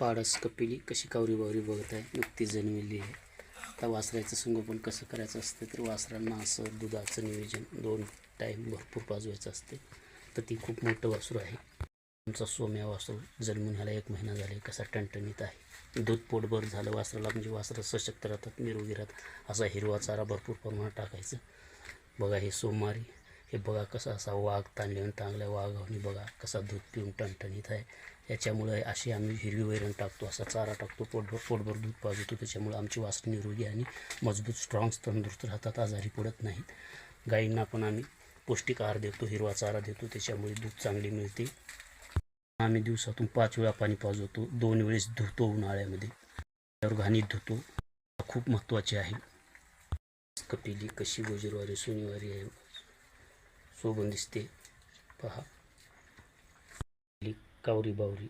पाडस कपिली कशी कावरी बावरी बघत आहे नुकती जन्मेली आहे. आता वासराचं संगोपन कसं करायचं असतं तर वासरांना असं दुधाचं नियोजन दोन टाईम भरपूर पाजवायचं असते. तर ती खूप मोठं वासरू आहे. आमचा सोम्या वासरू जन्मून ह्याला एक महिना झाला. कसा टणटणीत आहे. दूध पोटभर झालं. वासराला म्हणजे वासरं सशक्त राहतात निरोगी राहतात. असा हिरवा चारा भरपूर प्रमाणात टाकायचं. बघा हे सोमवारी हे बघा कसा असा वाघ ताणलेून टांगला वाघावणी बघा कसा दूध पिऊन टणटणीत आहे. याच्यामुळे अशी आम्ही हिरवी वैरण टाकतो असा चारा टाकतो पोटभर पोटभर दूध पाजवतो त्याच्यामुळे आमची वास निरोगी आणि मजबूत स्ट्रॉंग तंदुरुस्त राहतात. आजारी पडत नाहीत. गायींना पण आम्ही पौष्टिक आहार देतो हिरवा चारा देतो. त्याच्यामुळे दूध चांगली मिळते. आम्ही दिवसातून पाच वेळा पाणी पाजवतो दोन वेळेस धुतो उन्हाळ्यामध्ये. त्यावर घाणीत धुतो. खूप महत्त्वाचे आहे. कपिली कशी गोजीरवारी सोनीवारी आहे. शोभून दिसते. पहा. कावरी बावरी.